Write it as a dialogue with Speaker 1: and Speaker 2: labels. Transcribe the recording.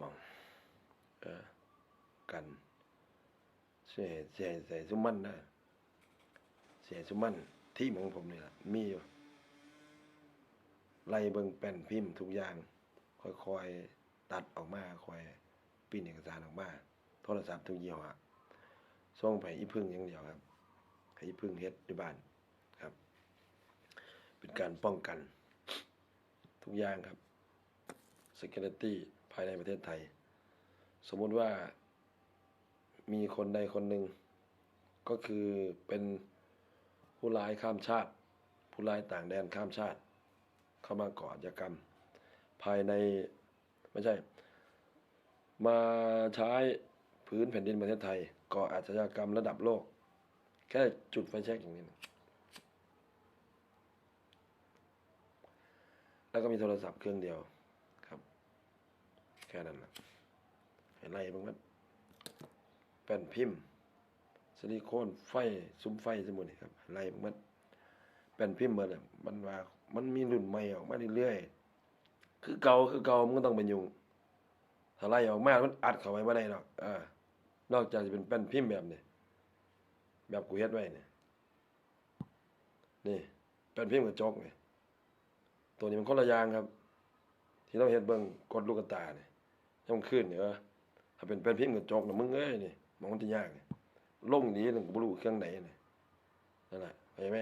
Speaker 1: มองเออกันเสียเสียใส่ซุมมันนะเสียซุมมันที่ของผมนี่แหละมีอยู่ไล่เบิ่งแป้นพิมพ์ทุกอย่าง ค่อยๆ ตัดออกมาค่อยปิ้นเอกสารออกมาโทรศัพท์ทุกยี่ห้อส่งไปอีพึ่งอย่างเดียวครับให้อีพึ่งเฮ็ดอยู่บ้านครับ เป็นการป้องกัน ทุกอย่างครับ security ภายในประเทศไทย สมมุติว่ามีคนใดคนหนึ่งก็คือเป็นผู้ร้ายข้ามชาติ ผู้ร้ายต่างแดนข้ามชาติ เข้ามาก่ออาชญากรรม ภายในไม่ใช่ มาใช้พื้นแผ่นดินประเทศไทย ก่ออาชญากรรมระดับโลก แค่จุดไฟแช็กอย่างนี้นะแล้วก็มีโทรศัพท์เครื่องเดียว แค่นั้นนะให้ไล่เบางมันแป้นพิมพ์ซิลิโคนไฟซุ้มไฟสมุนนี่ครับไล่เบางมันแป้นพิมพ์มันอะมันว่ามันมีรุ่นใหม่ออกมาเรื่อยๆคือเก่าคือเก่ามันก็ต้องเป็นยุงถ้าไล่ออกมามันอัดเข้าไปไม่ได้หรอกเออนอกจากจะเป็นแป้นพิมพ์แบบนี้แบบกูเฮ็ดไว้เนี่ยนี่แป้นพิมพ์กระจกเนี่ยตัวนี้มันคนละย่างครับ ที่เราเฮ็ดเบิ่งกดลูกกระตาเนี่ย ยังขึ้นเนี่ยเอถ้าเป็นแป้นพิมพ์กระจกนะมึงเอ้ยนี่มองมันจะยากนี่ลงนี้หนึงก็บ่รู้เครื่องไหนนี่นั่นแหละเข้าใจไหม